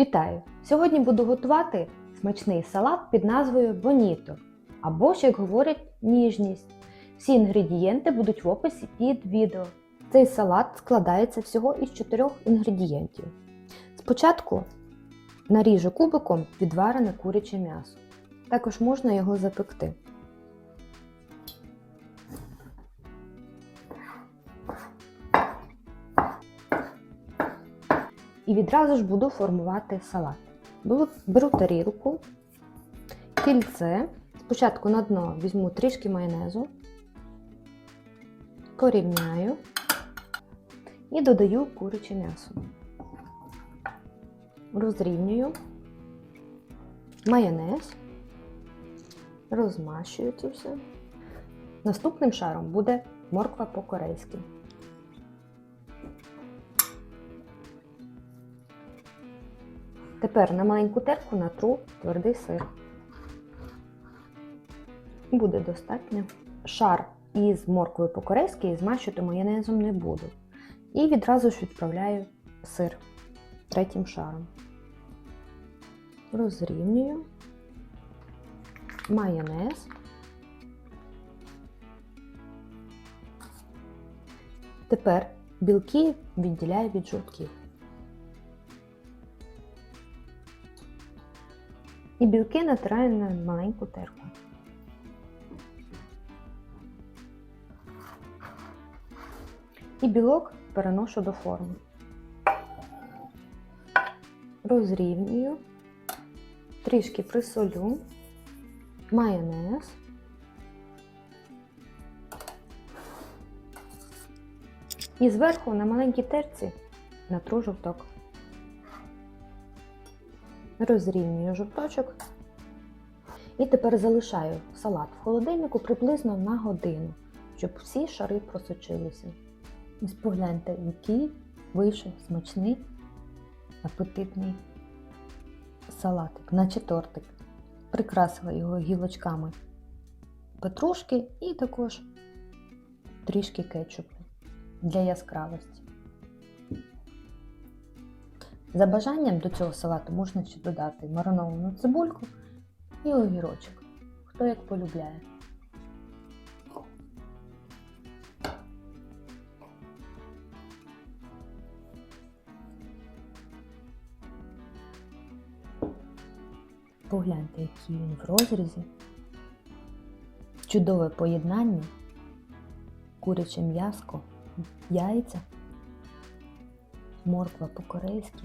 Вітаю! Сьогодні буду готувати смачний салат під назвою Боніто, або, як говорять, ніжність. Всі інгредієнти будуть в описі під відео. Цей салат складається всього із чотирьох інгредієнтів. Спочатку наріжу кубиком відварене куряче м'ясо. Також можна його запекти. І відразу ж буду формувати салат. Беру, тарілку, кільце. Спочатку на дно візьму трішки майонезу, порівняю і додаю куряче м'ясо. Розрівнюю майонез, розмащую це все. Наступним шаром буде морква по-корейськи. Тепер на маленьку терку натру твердий сир. Буде достатньо. Шар із морквою по-корейськи змащувати майонезом не буду. І відразу ж відправляю сир третім шаром. Розрівнюю майонез. Тепер білки відділяю від жовтків. І білки натираю на маленьку терку. І білок переношу до форми. Розрівнюю, трішки присолю, майонез. І зверху на маленькій терці натру жовток. Розрівнюю жовточок. І тепер залишаю салат в холодильнику приблизно на годину, щоб всі шари просочилися. Ось погляньте, який вийшов смачний, апетитний салатик, наче тортик. Прикрасила його гілочками петрушки і також трішки кетчупу для яскравості. За бажанням до цього салату можна ще додати мариновану цибульку і огірочок, хто як полюбляє. Погляньте, який він в розрізі. Чудове поєднання, куряче м'яско, яйця, морква по-корейськи.